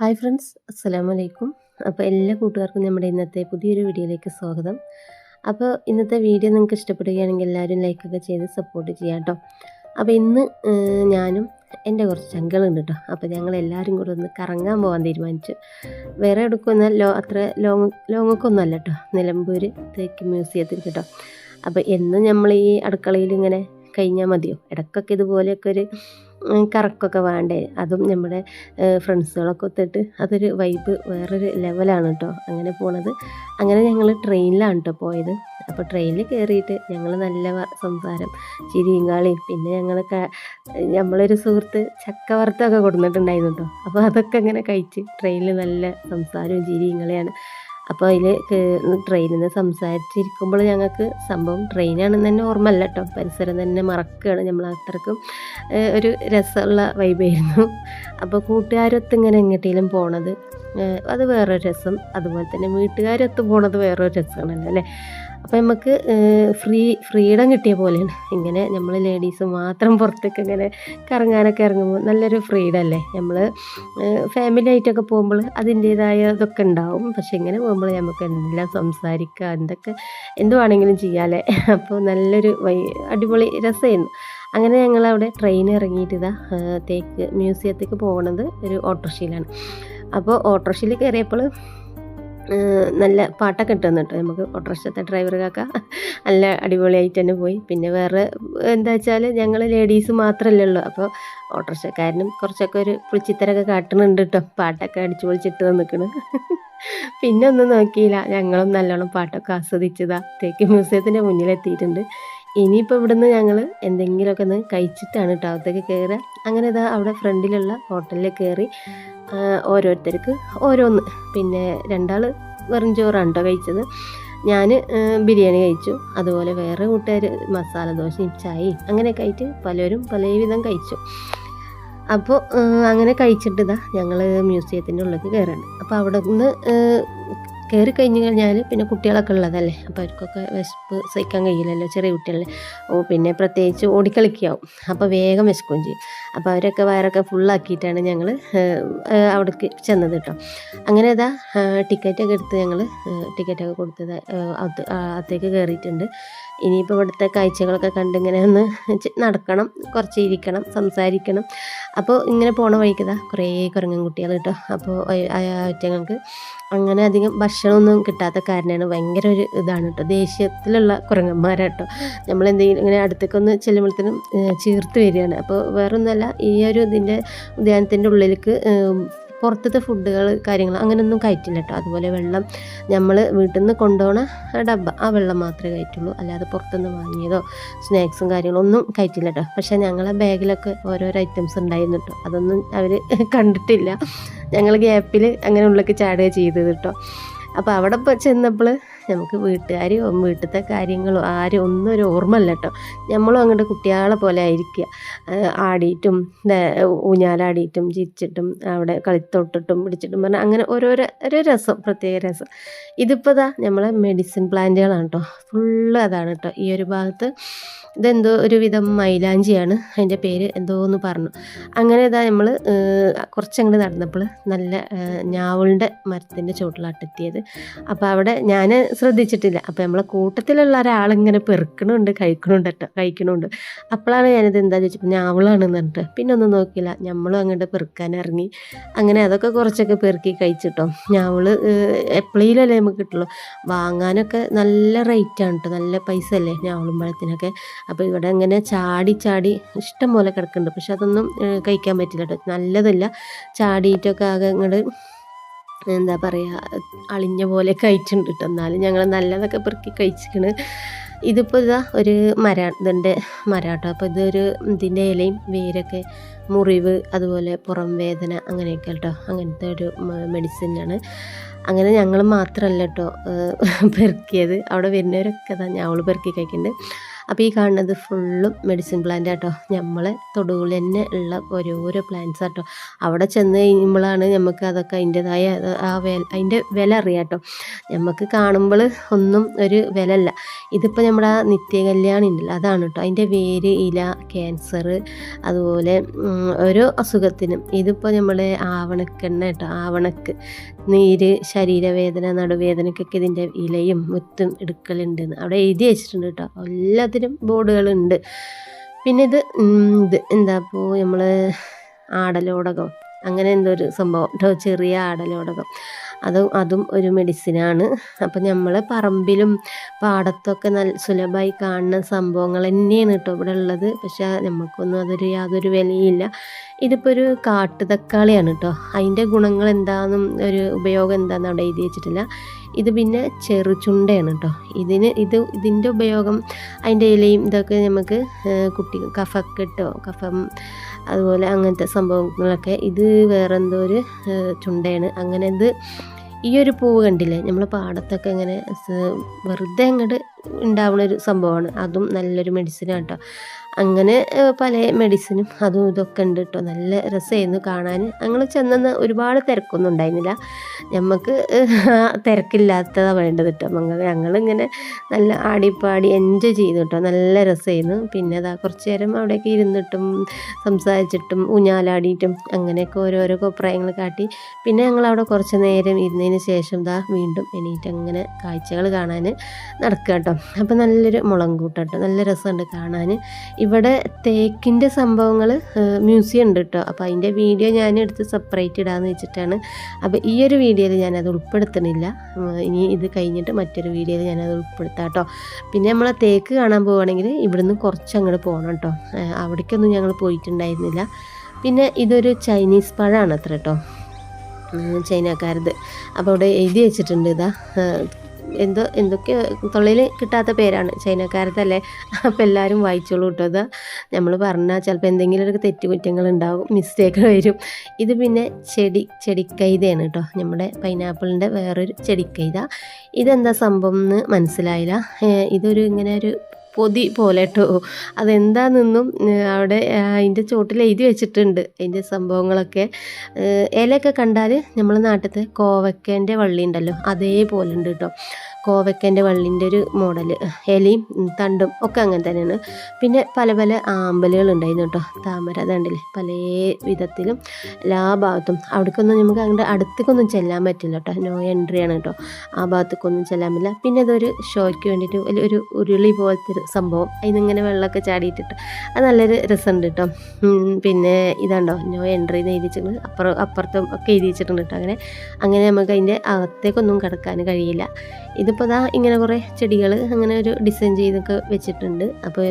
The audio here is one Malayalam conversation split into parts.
ഹായ് ഫ്രണ്ട്സ് അസ്സലാമു അലൈക്കും അപ്പോൾ എല്ലാ കൂട്ടുകാർക്കും നമ്മുടെ ഇന്നത്തെ പുതിയൊരു വീഡിയോയിലേക്ക് സ്വാഗതം. അപ്പോൾ ഇന്നത്തെ വീഡിയോ നിങ്ങൾക്ക് ഇഷ്ടപ്പെടുകയാണെങ്കിൽ എല്ലാവരും ലൈക്കൊക്കെ ചെയ്ത് സപ്പോർട്ട് ചെയ്യാം കേട്ടോ. അപ്പോൾ ഇന്ന് ഞാനും എന്റെ കുറച്ച് ചങ്കളുണ്ട് കേട്ടോ. അപ്പോൾ ഞങ്ങൾ എല്ലാവരും കൂടെ ഒന്ന് കറങ്ങാൻ പോകാൻ തീരുമാനിച്ചു. വേറെ എടുക്കുന്ന ലോ അത്ര ലോങ് ലോങ്ങൊക്കെ ഒന്നുമല്ല കേട്ടോ. നിലമ്പൂർ തേക്ക് മ്യൂസിയത്തിൽ കേട്ടോ. അപ്പോൾ എന്നും നമ്മൾ ഈ അടുക്കളയിൽ ഇങ്ങനെ കഴിഞ്ഞാൽ മതിയോ? ഇടയ്ക്കൊക്കെ ഇതുപോലെയൊക്കെ ഒരു കറക്കൊക്കെ വേണ്ടേ? അതും നമ്മുടെ ഫ്രണ്ട്സുകളൊക്കെ ഒത്തിട്ട് അതൊരു വൈബ് വേറൊരു ലെവലാണ് കേട്ടോ അങ്ങനെ പോണത്. അങ്ങനെ ഞങ്ങൾ ട്രെയിനിലാണ് കേട്ടോ പോയത്. അപ്പോൾ ട്രെയിനിൽ കയറിയിട്ട് ഞങ്ങൾ നല്ല സംസാരം ചിരിയും കാളിയും പിന്നെ ഞങ്ങൾ നമ്മളൊരു സുഹൃത്ത് ചക്ക വറുത്തൊക്കെ കൊടുത്തിട്ടുണ്ടായിരുന്നു കേട്ടോ അപ്പോൾ അതൊക്കെ അങ്ങനെ കഴിച്ച് ട്രെയിനിൽ നല്ല സംസാരവും ചിരിയും കളിയാണ്. അപ്പോൾ അതിൽ ട്രെയിനിൽ നിന്ന് സംസാരിച്ചിരിക്കുമ്പോൾ ഞങ്ങൾക്ക് സംഭവം ട്രെയിനാണെന്ന് തന്നെ ഓർമ്മ അല്ല കേട്ടോ പരിസരം തന്നെ മറക്കുകയാണ് നമ്മൾ അത്രക്കും ഒരു രസമുള്ള വൈബായിരുന്നു അപ്പോൾ കൂട്ടുകാരൊത്ത് ഇങ്ങനെ എങ്ങോട്ടേലും പോണത് അത് വേറൊരു രസം. അതുപോലെ തന്നെ വീട്ടുകാരൊത്ത് പോണത് വേറൊരു രസമാണല്ലോ അല്ലേ? അപ്പോൾ നമുക്ക് ഫ്രീ ഫ്രീഡം കിട്ടിയ പോലെയാണ്. ഇങ്ങനെ നമ്മൾ ലേഡീസ് മാത്രം പുറത്തേക്ക് ഇങ്ങനെ കറങ്ങാനൊക്കെ ഇറങ്ങുമ്പോൾ നല്ലൊരു ഫ്രീഡം അല്ലേ? നമ്മൾ ഫാമിലി ആയിട്ടൊക്കെ പോകുമ്പോൾ അതിന്റേതായ ഇതൊക്കെ ഉണ്ടാവും. പക്ഷെ ഇങ്ങനെ പോകുമ്പോൾ നമുക്ക് എല്ലാം സംസാരിക്കുക എന്തൊക്കെ എന്തുവാണെങ്കിലും ചെയ്യാമല്ലേ അപ്പോൾ നല്ലൊരു അടിപൊളി രസമായിരുന്നു അങ്ങനെ ഞങ്ങൾ അവിടെ ട്രെയിൻ ഇറങ്ങിയിട്ട് ഇതാ തേക്ക് മ്യൂസിയത്തേക്ക് പോകുന്നത് ഒരു ഓട്ടോറിക്ഷയിലാണ്. അപ്പോൾ ഓട്ടോറിക്ഷയിൽ കയറിയപ്പോൾ നല്ല പാട്ടൊക്കെ ഇട്ട് കേട്ടോ നമുക്ക് ഓട്ടോറിക്ഷത്തെ ഡ്രൈവർ കാക്ക നല്ല അടിപൊളിയായിട്ട് തന്നെ പോയി. പിന്നെ വേറെ എന്താ വെച്ചാൽ ഞങ്ങൾ ലേഡീസ് മാത്രമല്ലേ ഉള്ളൂ. അപ്പോൾ ഓട്ടോറിക്ഷക്കാരനും കുറച്ചൊക്കെ ഒരു പുളിച്ചിത്തരൊക്കെ കാട്ടുന്നുണ്ട് കേട്ടോ. പാട്ടൊക്കെ അടിച്ചു പൊളിച്ചിട്ട് നിൽക്കണ് പിന്നെ ഒന്നും നോക്കിയില്ല. ഞങ്ങളും നല്ലോണം പാട്ടൊക്കെ ആസ്വദിച്ചതാ. തേക്ക് മ്യൂസിയത്തിന്റെ മുന്നിലെത്തിയിട്ടുണ്ട് ഇനിയിപ്പോൾ ഇവിടുന്ന് ഞങ്ങൾ എന്തെങ്കിലുമൊക്കെ ഒന്ന് കഴിച്ചിട്ടാണ് കേട്ടോ അകത്തേക്ക് കയറുക. അങ്ങനെ ഇതാ അവിടെ ഫ്രണ്ടിലുള്ള ഹോട്ടലിൽ കയറി ഓരോരുത്തർക്ക് ഓരോന്ന്. പിന്നെ രണ്ടാൾ വെറും ചോറാണ് കേട്ടോ കഴിച്ചത്. ഞാൻ ബിരിയാണി കഴിച്ചു. അതുപോലെ വേറെ കൂട്ടുകാർ മസാല ദോശ ചായയും അങ്ങനെയൊക്കെ ആയിട്ട് പലരും പലവിധം കഴിച്ചു. അപ്പോൾ അങ്ങനെ കഴിച്ചിട്ട് ഇതാ ഞങ്ങൾ മ്യൂസിയത്തിന്റെ ഉള്ളിലേക്ക് കയറാണ് അപ്പോൾ അവിടെ നിന്ന് കയറി കഴിഞ്ഞ് കഴിഞ്ഞാൽ പിന്നെ കുട്ടികളൊക്കെ ഉള്ളതല്ലേ? അപ്പോൾ അവർക്കൊക്കെ വിശപ്പ് സഹിക്കാൻ കഴിയില്ലല്ലോ ചെറിയ കുട്ടികളെ. ഓ പിന്നെ പ്രത്യേകിച്ച് ഓടിക്കളിക്കാവും. അപ്പോൾ വേഗം വിശക്കുകയും ചെയ്യും. അപ്പോൾ അവരൊക്കെ വയറൊക്കെ ഫുള്ളാക്കിയിട്ടാണ് ഞങ്ങൾ അവിടേക്ക് ചെന്നത് കേട്ടോ. അങ്ങനെ ഇതാ ടിക്കറ്റൊക്കെ എടുത്ത് ഞങ്ങൾ ടിക്കറ്റൊക്കെ കൊടുത്തത് അകത്തേക്ക് കയറിയിട്ടുണ്ട് ഇനിയിപ്പോൾ ഇവിടുത്തെ കാഴ്ചകളൊക്കെ കണ്ട് ഇങ്ങനെ ഒന്ന് നടക്കണം കുറച്ച് ഇരിക്കണം സംസാരിക്കണം. അപ്പോൾ ഇങ്ങനെ പോണ വഴിക്കതാ കുറേ കുരങ്ങൻ കുട്ടികൾ കേട്ടോ അപ്പോൾ ഞങ്ങൾക്ക് അങ്ങനെ അധികം ഭക്ഷണമൊന്നും കിട്ടാത്ത കാരണമാണ് ഭയങ്കര ഒരു ഇതാണ് കേട്ടോ ദേഷ്യത്തിലുള്ള കുരങ്ങന്മാരാട്ടോ. നമ്മൾ എന്തെങ്കിലും ഇങ്ങനെ അടുത്തേക്കൊന്ന് ചെല്ലുമ്പോഴത്തേനും ചീർത്ത് വരികയാണ്. അപ്പോൾ വേറൊന്നുമല്ല ഈ ഒരു ഇതിന്റെ ഉദ്യാനത്തിന്റെ ഉള്ളിലേക്ക് പുറത്തത്തെ ഫുഡുകൾ കാര്യങ്ങൾ അങ്ങനെയൊന്നും കയറ്റില്ല കേട്ടോ അതുപോലെ വെള്ളം നമ്മൾ വീട്ടിൽ നിന്ന് കൊണ്ടുപോകണ ആ ഡബ്ബ ആ വെള്ളം മാത്രമേ കയറ്റുള്ളൂ. അല്ലാതെ പുറത്തുനിന്ന് വാങ്ങിയതോ സ്നാക്സും കാര്യങ്ങളോ ഒന്നും കയറ്റില്ല കേട്ടോ പക്ഷേ ഞങ്ങളെ ബാഗിലൊക്കെ ഓരോരോ ഐറ്റംസ് ഉണ്ടായിരുന്നു കേട്ടോ അതൊന്നും അവർ കണ്ടിട്ടില്ല. ഞങ്ങൾ ഗ്യാപ്പിൽ അങ്ങനെ ഉള്ളിലേക്ക് ചാടുക ചെയ്തത് കേട്ടോ അപ്പോൾ അവിടെ ചെന്നപ്പോൾ നമുക്ക് വീട്ടുകാരോ വീട്ടിലത്തെ കാര്യങ്ങളോ ആരും ഒന്നും ഒരു ഓർമ്മയില്ല കേട്ടോ. നമ്മളും അങ്ങോട്ട് കുട്ടികളെ പോലെ ആയിരിക്കുക ആടിയിട്ടും ഊഞ്ഞാലാടിയിട്ടും ചിരിച്ചിട്ടും അവിടെ കളിത്തൊട്ടിട്ടും പിടിച്ചിട്ടും പറഞ്ഞാൽ അങ്ങനെ ഓരോരോ രസം പ്രത്യേക രസം. ഇതിപ്പോൾ ഇതാ നമ്മളെ മെഡിസിൻ പ്ലാന്റുകളാണ് കേട്ടോ. ഫുള്ള് അതാണ് കേട്ടോ. ഈ ഒരു ഭാഗത്ത് ഇതെന്തോ ഒരുവിധം മൈലാഞ്ചിയാണ്. അതിന്റെ പേര് എന്തോ എന്ന് പറഞ്ഞു. അങ്ങനെ ഇതാ നമ്മൾ കുറച്ചങ്ങോട്ട് നടന്നപ്പോൾ നല്ല ഞാവളിന്റെ മരത്തിന്റെ ചുവട്ടിലാട്ടെത്തിയത്. അപ്പോൾ അവിടെ ഞാൻ ശ്രദ്ധിച്ചിട്ടില്ല. അപ്പോൾ നമ്മളെ കൂട്ടത്തിലുള്ള ഒരാളിങ്ങനെ പെറുക്കണുണ്ട് കഴിക്കണുണ്ട് കേട്ടോ കഴിക്കണുണ്ട്. അപ്പോഴാണ് ഞാനിത് എന്താ ചോദിച്ചപ്പോൾ ഞാവളാണെന്ന് പറഞ്ഞിട്ട്. പിന്നെ ഒന്നും നോക്കിയില്ല. നമ്മളും അങ്ങോട്ട് പെറുക്കാൻ ഇറങ്ങി. അങ്ങനെ അതൊക്കെ കുറച്ചൊക്കെ പെറുക്കി കഴിച്ചിട്ടോ. ഞാവൾ എപ്പോഴേലല്ലേ നമുക്ക് കിട്ടുള്ളൂ. വാങ്ങാനൊക്കെ നല്ല റേറ്റാണ് കേട്ടോ നല്ല പൈസ അല്ലേ ഞാവളും പഴത്തിനൊക്കെ. അപ്പോൾ ഇവിടെ ഇങ്ങനെ ചാടി ചാടി ഇഷ്ടം പോലെ കിടക്കുന്നുണ്ട്. പക്ഷെ അതൊന്നും കഴിക്കാൻ പറ്റില്ല കേട്ടോ നല്ലതല്ല. ചാടിയിട്ടൊക്കെ ആകെ ഇങ്ങോട്ട് എന്താ പറയുക അളിഞ്ഞ പോലെ കഴിച്ചിട്ടുണ്ട് കേട്ടോ എന്നാലും. ഞങ്ങൾ നല്ലതൊക്കെ പെറുക്കി കഴിച്ചിരിക്കണ് ഇതിപ്പോൾ ഇതാ ഒരു മര ഇതിന്റെ മരാട്ടോ. അപ്പോൾ ഇതൊരു ഇതിന്റെ ഇലയും വേരൊക്കെ മുറിവ് അതുപോലെ പുറം വേദന അങ്ങനെയൊക്കെ കേട്ടോ അങ്ങനത്തെ ഒരു മെഡിസിനാണ്. അങ്ങനെ ഞങ്ങൾ മാത്രമല്ല കേട്ടോ പെറുക്കിയത്. അവിടെ വരുന്നവരൊക്കെ അതാ ഞങ്ങൾ പെറുക്കി കഴിക്കുന്നുണ്ട് അപ്പോൾ ഈ കാണുന്നത് ഫുള്ളും മെഡിസിൻ പ്ലാന്റ് ആട്ടോ. നമ്മളെ തൊടുവിൽ തന്നെ ഉള്ള ഓരോരോ പ്ലാന്റ്സ് ആട്ടോ. അവിടെ ചെന്ന് കഴിയുമ്പോഴാണ് നമുക്ക് അതൊക്കെ അതിന്റെതായ ആ വില അതിന്റെ വില അറിയാം കേട്ടോ നമുക്ക് കാണുമ്പോൾ ഒന്നും ഒരു വില അല്ല ഇതിപ്പോൾ നമ്മുടെ നിത്യകല്യാണി ഉണ്ടല്ലോ അതാണ് കേട്ടോ അതിന്റെ വേര് ഇല ക്യാൻസർ അതുപോലെ ഓരോ അസുഖത്തിനും. ഇതിപ്പോൾ നമ്മുടെ ആവണക്കെണ്ണ കേട്ടോ ആവണക്ക്. നീര് ശരീരവേദന നടുവേദനക്കൊക്കെ ഇതിന്റെ ഇലയും മുത്തും എടുക്കലുണ്ട് അവിടെ എഴുതി വെച്ചിട്ടുണ്ട് കേട്ടോ. എല്ലാത്തിനും ബോർഡുകളുണ്ട്. പിന്നെ ഇത് ഇത് എന്താ ഇപ്പോൾ നമ്മൾ ആടലോടകം. അങ്ങനെ എന്തോ ഒരു സംഭവം. ചെറിയ ആടലോടകം. അത് അതും ഒരു മെഡിസിനാണ് അപ്പം നമ്മൾ പറമ്പിലും പാടത്തൊക്കെ നല്ല സുലഭമായി കാണുന്ന സംഭവങ്ങൾ തന്നെയാണ് കേട്ടോ ഇവിടെ ഉള്ളത്. പക്ഷേ നമുക്കൊന്നും അതൊരു യാതൊരു വിലയില്ല. ഇതിപ്പോൾ ഒരു കാട്ടു തക്കാളിയാണ് കേട്ടോ. അതിന്റെ ഗുണങ്ങൾ എന്താണെന്നും ഒരു ഉപയോഗം എന്താണെന്ന് അവിടെ എഴുതി വെച്ചിട്ടില്ല. ഇത് പിന്നെ ചെറുചുണ്ടയാണ് കേട്ടോ. ഇതിന് ഇത് ഇതിന്റെ ഉപയോഗം അതിന്റെ ഇലയും ഇതൊക്കെ നമുക്ക് കുട്ടി കഫക്കെട്ടോ കഫം അതുപോലെ അങ്ങനത്തെ സംഭവങ്ങളൊക്കെ. ഇത് വേറെന്തോ ഒരു ചുണ്ടയാണ്. അങ്ങനെ ഇത് ഈ ഒരു പൂവ് കണ്ടില്ലേ? നമ്മൾ പാടത്തൊക്കെ ഇങ്ങനെ വെറുതെ അങ്ങോട്ട് ഉണ്ടാവുന്ന ഒരു സംഭവമാണ്. അതും നല്ലൊരു മെഡിസിനാണ് കേട്ടോ അങ്ങനെ പല മെഡിസിനും അതും ഇതൊക്കെ ഉണ്ട് കേട്ടോ നല്ല രസമായിരുന്നു കാണാൻ. ഞങ്ങൾ ചെന്നെന്ന് ഒരുപാട് തിരക്കൊന്നും ഉണ്ടായിരുന്നില്ല നമുക്ക് തിരക്കില്ലാത്തതാണ് വേണ്ടത് കേട്ടോ ഞങ്ങൾ ഞങ്ങളിങ്ങനെ നല്ല ആടിപ്പാടി എൻജോയ് ചെയ്തു കേട്ടോ നല്ല രസമായിരുന്നു പിന്നെ അതാ കുറച്ച് നേരം അവിടെയൊക്കെ ഇരുന്നിട്ടും സംസാരിച്ചിട്ടും ഊഞ്ഞാലാടിയിട്ടും അങ്ങനെയൊക്കെ ഓരോരോ അഭിപ്രായങ്ങൾ കാട്ടി. പിന്നെ ഞങ്ങൾ അവിടെ കുറച്ച് നേരം ഇരുന്നതിന് ശേഷം ഇതാ വീണ്ടും എണീറ്റ് അങ്ങനെ കാഴ്ചകൾ കാണാൻ നടക്കുക കേട്ടോ അപ്പോൾ നല്ലൊരു മുളം കൂട്ടാട്ടോ നല്ല രസമുണ്ട് കാണാൻ ഇവിടെ തേക്കിന്റെ സംഭവങ്ങൾ മ്യൂസിയം ഉണ്ട് കേട്ടോ അപ്പോൾ അതിന്റെ വീഡിയോ ഞാൻ എടുത്ത് സെപ്പറേറ്റ് ഇടാമെന്ന് വെച്ചിട്ടാണ്. അപ്പോൾ ഈ ഒരു വീഡിയോയിൽ ഞാനത് ഉൾപ്പെടുത്തണില്ല. ഇനി ഇത് കഴിഞ്ഞിട്ട് മറ്റൊരു വീഡിയോയിൽ ഞാനത് ഉൾപ്പെടുത്താം കേട്ടോ പിന്നെ നമ്മൾ തേക്ക് കാണാൻ പോവുകയാണെങ്കിൽ ഇവിടുന്ന് കുറച്ച് അങ്ങോട്ട് പോകണം കേട്ടോ അവിടേക്കൊന്നും ഞങ്ങൾ പോയിട്ടുണ്ടായിരുന്നില്ല. പിന്നെ ഇതൊരു ചൈനീസ് പഴമാണ് അത്ര കേട്ടോ ചൈനക്കാരത്. അപ്പോൾ അവിടെ എഴുതി വെച്ചിട്ടുണ്ട് ഇതാ. എന്തോ എന്തൊക്കെ തൊള്ളയിൽ കിട്ടാത്ത പേരാണ് ചൈനക്കാരത്തല്ലേ? അപ്പോൾ എല്ലാവരും വായിച്ചോളൂ കേട്ടോ അത് നമ്മൾ പറഞ്ഞാൽ ചിലപ്പോൾ എന്തെങ്കിലും ഒക്കെ തെറ്റുകുറ്റങ്ങൾ ഉണ്ടാകും മിസ്റ്റേക്ക് വരും. ഇത് പിന്നെ ചെടി ചെടിക്കൈതയാണ് കേട്ടോ നമ്മുടെ പൈനാപ്പിളിന്റെ വേറൊരു ചെടിക്കൈത. ഇതെന്താ സംഭവം എന്ന് മനസ്സിലായില്ല ഇതൊരു ഇങ്ങനെ ഒരു പൊതി പോലെ കേട്ടോ അതെന്താണെന്നും അവിടെ അതിന്റെ ചോട്ടിൽ എഴുതി വെച്ചിട്ടുണ്ട്. അതിന്റെ സംഭവങ്ങളൊക്കെ. ഇലയൊക്കെ കണ്ടാൽ നമ്മളെ നാട്ടിലത്തെ കോവക്കേന്റെ വള്ളി ഉണ്ടല്ലോ അതേപോലെ ഉണ്ട് കേട്ടോ കോവക്കേന്റെ വള്ളിന്റെ ഒരു മോഡൽ ഇലയും തണ്ടും ഒക്കെ അങ്ങനെ തന്നെയാണ്. പിന്നെ പല പല ആമ്പലുകൾ ഉണ്ടായിരുന്നു കേട്ടോ. താമര തണ്ടിൽ പല വിധത്തിലും എല്ലാ ഭാഗത്തും. അവിടേക്കൊന്നും നമുക്ക് അങ്ങോട്ട് അടുത്തേക്കൊന്നും ചെല്ലാൻ പറ്റില്ല കേട്ടോ. നോ എൻട്രി ആണ് കേട്ടോ. ആ ഭാഗത്തേക്കൊന്നും ചെല്ലാൻ പറ്റില്ല. പിന്നെ അതൊരു ഷോയ്ക്ക് വേണ്ടിയിട്ട് ഒരു ഉരുളി പോലത്തെ ഒരു സംഭവം. അതിനിങ്ങനെ വെള്ളമൊക്കെ ചാടിയിട്ടിട്ട് അത് നല്ലൊരു രസമുണ്ട് കേട്ടോ. പിന്നെ ഇതാണ്ടോ? നോ എൻട്രി എന്ന് എഴുതിച്ചിട്ടുണ്ട് അപ്പുറം അപ്പുറത്തും ഒക്കെ എഴുതി വെച്ചിട്ടുണ്ട് കേട്ടോ. അങ്ങനെ അങ്ങനെ നമുക്ക് അതിന്റെ അകത്തേക്കൊന്നും കിടക്കാൻ കഴിയില്ല. ഇതിപ്പോൾ ദാ ഇങ്ങനെ കുറേ ചെടികൾ അങ്ങനെ ഒരു ഡിസൈൻ ചെയ്തൊക്കെ വെച്ചിട്ടുണ്ട്. അപ്പോൾ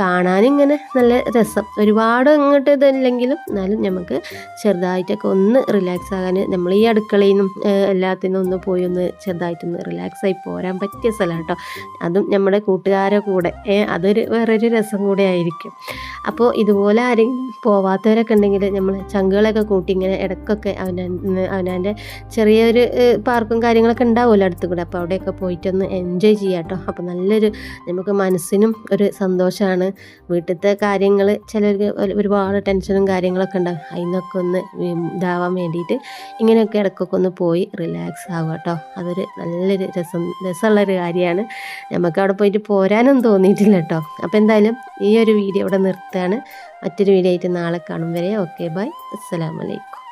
കാണാനിങ്ങനെ നല്ല രസം. ഒരുപാട് അങ്ങോട്ട് ഇതല്ലെങ്കിലും എന്നാലും നമുക്ക് ചെറുതായിട്ടൊക്കെ ഒന്ന് റിലാക്സ് ആകാൻ നമ്മൾ ഈ അടുക്കളയിൽ നിന്നും എല്ലാത്തിനും ഒന്ന് പോയി ഒന്ന് ചെറുതായിട്ടൊന്ന് റിലാക്സ് ആയി പോരാൻ പറ്റിയ സ്ഥലം കേട്ടോ. അതും നമ്മുടെ കൂട്ടുകാരെ കൂടെ. അതൊരു വേറൊരു രസം കൂടെ ആയിരിക്കും. അപ്പോൾ ഇതുപോലെ ആരെങ്കിലും പോവാത്തവരൊക്കെ ഉണ്ടെങ്കിൽ നമ്മൾ ചങ്കുകളൊക്കെ കൂട്ടി ഇങ്ങനെ ഇടക്കൊക്കെ അവനാ അവനാന്റെ ചെറിയൊരു പാർക്കും കാര്യങ്ങളൊക്കെ ഉണ്ടാവുമല്ലോ അടുത്ത് കൂടെ. അപ്പോൾ അവിടെയൊക്കെ പോയിട്ടൊന്ന് എൻജോയ് ചെയ്യാം കേട്ടോ അപ്പോൾ നല്ലൊരു നമുക്ക് മനസ്സിനും ഒരു സന്തോഷമാണ് വീട്ടിലത്തെ കാര്യങ്ങൾ ചിലർക്ക് ഒരുപാട് ടെൻഷനും കാര്യങ്ങളൊക്കെ ഉണ്ടാകും അതിനൊക്കെ ഒന്ന് ഇതാവാൻ വേണ്ടിയിട്ട് ഇങ്ങനെയൊക്കെ ഇടയ്ക്കൊക്കെ ഒന്ന് പോയി റിലാക്സ് ആവുക കേട്ടോ അതൊരു നല്ലൊരു രസം രസമുള്ളൊരു കാര്യമാണ്. നമുക്ക് അവിടെ പോയിട്ട് പോരാനും തോന്നിയിട്ടില്ല കേട്ടോ. അപ്പോൾ എന്തായാലും ഈ ഒരു വീഡിയോ ഇവിടെ നിർത്തുകയാണ്. മറ്റൊരു വീഡിയോ ആയിട്ട് നാളെ കാണും വരെ. ഓക്കെ ബൈ അസ്സലാമലൈക്കും